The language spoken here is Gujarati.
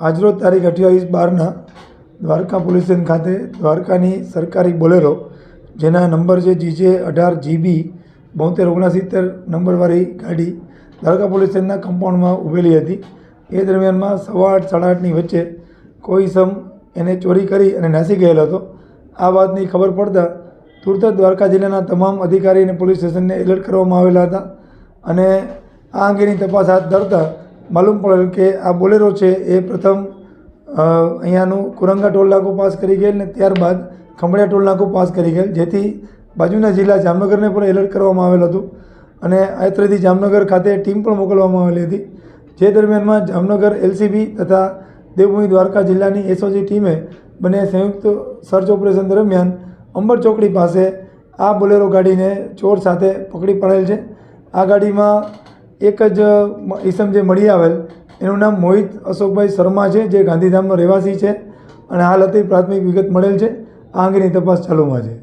આજરોજ તારીખ અઠ્યાવીસ બારના દ્વારકા પોલીસ સ્ટેશન ખાતે દ્વારકાની સરકારી બોલેરો, જેના નંબર છે જીજે અઢાર જીબી બોતેર ઓગણસિત્તેર નંબરવાળી ગાડી દ્વારકા પોલીસ સ્ટેશનના કમ્પાઉન્ડમાં ઊભેલી હતી. એ દરમિયાનમાં સવા આઠ, સાડા આઠની વચ્ચે કોઈ સમ એને ચોરી કરી અને નાસી ગયેલો હતો. આ વાતની ખબર પડતાં તુરત જ દ્વારકા જિલ્લાના તમામ અધિકારી અને પોલીસ સ્ટેશનને એલર્ટ કરવામાં આવેલા હતા અને આ અંગેની તપાસ હાથ ધરતા માલુમ પડેલ કે આ બોલેરો છે એ પ્રથમ અહીંયાનું કુરંગા ટોલ નાકો પાસ કરી ગયેલ ને ત્યારબાદ ખંભળિયા ટોલ નાકો પાસ કરી ગયેલ, જેથી બાજુના જિલ્લા જામનગરને પણ એલર્ટ કરવામાં આવેલ હતું અને આયત્રથી જામનગર ખાતે ટીમ પણ મોકલવામાં આવેલી હતી. જે દરમિયાનમાં જામનગર એલસીબી તથા દેવભૂમિ દ્વારકા જિલ્લાની એસઓજી ટીમે બંને સંયુક્ત સર્ચ ઓપરેશન દરમિયાન અંબર ચોકડી પાસે આ બોલેરો ગાડીને ચોર સાથે પકડી પાડેલ છે. આ ગાડીમાં એક જ ઈસમ જે મળી આવેલ, એનું નામ મોહિત અશોકભાઈ શર્મા છે, જે ગાંધીધામનો રહેવાસી છે અને હાલ હતી પ્રાથમિક વિગત મળેલ છે. આ અંગેની તપાસ ચાલુમાં છે.